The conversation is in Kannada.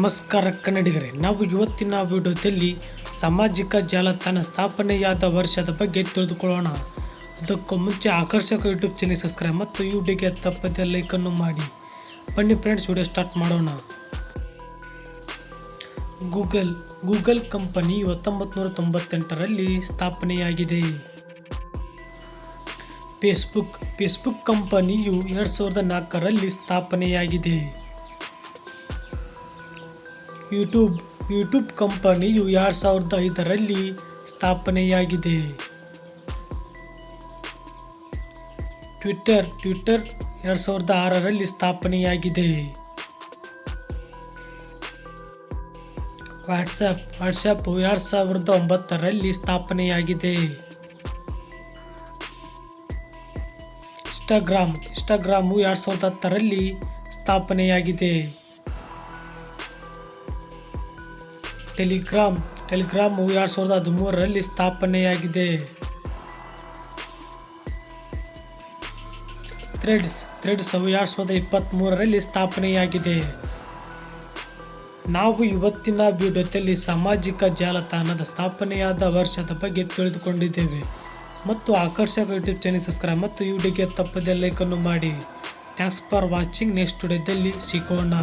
ನಮಸ್ಕಾರ ಕನ್ನಡಿಗರೇ, ನಾವು ಇವತ್ತಿನ ವಿಡಿಯೋದಲ್ಲಿ ಸಾಮಾಜಿಕ ಜಾಲತಾಣ ಸ್ಥಾಪನೆಯಾದ ವರ್ಷದ ಬಗ್ಗೆ ತಿಳಿದುಕೊಳ್ಳೋಣ. ಅದಕ್ಕೂ ಮುಂಚೆ ಆಕರ್ಷಕ ಯೂಟ್ಯೂಬ್ ಚಾನಲ್ ಸಬ್ಸ್ಕ್ರೈಬ್ ಮತ್ತು ಯೂಟ್ಯೂಬ್ಗೆ ತಪ್ಪದೇ ಲೈಕನ್ನು ಮಾಡಿ. ಬನ್ನಿ ಫ್ರೆಂಡ್ಸ್ ವಿಡಿಯೋ ಸ್ಟಾರ್ಟ್ ಮಾಡೋಣ. ಗೂಗಲ್ ಗೂಗಲ್ ಕಂಪನಿ ಹತ್ತೊಂಬತ್ತು ನೂರ ತೊಂಬತ್ತೆಂಟರಲ್ಲಿ ಸ್ಥಾಪನೆಯಾಗಿದೆ ಫೇಸ್ಬುಕ್ ಫೇಸ್ಬುಕ್ ಕಂಪನಿಯು ಎರಡು ಸಾವಿರದ ನಾಲ್ಕರಲ್ಲಿ ಸ್ಥಾಪನೆಯಾಗಿದೆ. ಯೂಟ್ಯೂಬ್ ಯೂಟ್ಯೂಬ್ ಕಂಪನಿಯು ಎರಡು ಸಾವಿರದ ಐದರಲ್ಲಿ ಸ್ಥಾಪನೆಯಾಗಿದೆ. ಟ್ವಿಟ್ಟರ್ ಟ್ವಿಟ್ಟರ್ ಎರಡು ಸಾವಿರದ ಆರರಲ್ಲಿ ಸ್ಥಾಪನೆಯಾಗಿದೆ. ವಾಟ್ಸಪ್ ವಾಟ್ಸಪ್ ಎರಡು ಸಾವಿರದ ಒಂಬತ್ತರಲ್ಲಿ ಸ್ಥಾಪನೆಯಾಗಿದೆ. ಇನ್ಸ್ಟಾಗ್ರಾಮ್, ಇನ್ಸ್ಟಾಗ್ರಾಮು ಎರಡು ಸಾವಿರದ ಹತ್ತರಲ್ಲಿ ಸ್ಥಾಪನೆಯಾಗಿದೆ. ಟೆಲಿಗ್ರಾಮ್, ಟೆಲಿಗ್ರಾಮು ಎರಡು ಸಾವಿರದ ಹದಿಮೂರರಲ್ಲಿ ಸ್ಥಾಪನೆಯಾಗಿದೆ. ಥ್ರೆಡ್ಸ್ ಥ್ರೆಡ್ಸ್ ಅವು ಎರಡು ಸಾವಿರದ ಇಪ್ಪತ್ತ್ಮೂರರಲ್ಲಿ ಸ್ಥಾಪನೆಯಾಗಿದೆ. ನಾವು ಇವತ್ತಿನ ವಿಡಿಯೋದಲ್ಲಿ ಸಾಮಾಜಿಕ ಜಾಲತಾಣದ ಸ್ಥಾಪನೆಯಾದ ವರ್ಷದ ಬಗ್ಗೆ ತಿಳಿದುಕೊಂಡಿದ್ದೇವೆ. ಮತ್ತು ಆಕರ್ಷಕ ಯೂಟ್ಯೂಬ್ ಚಾನಲ್ ಸಬ್ಸ್ಕ್ರೈಬ್ ಮತ್ತು ಈ ವಿಡಿಯೋಗೆ ತಪ್ಪದೆ ಲೈಕನ್ನು ಮಾಡಿ. ಥ್ಯಾಂಕ್ಸ್ ಫಾರ್ ವಾಚಿಂಗ್ ನೆಕ್ಸ್ಟ್ ವಿಡಿಯೋದಲ್ಲಿ ಸಿಗೋಣ.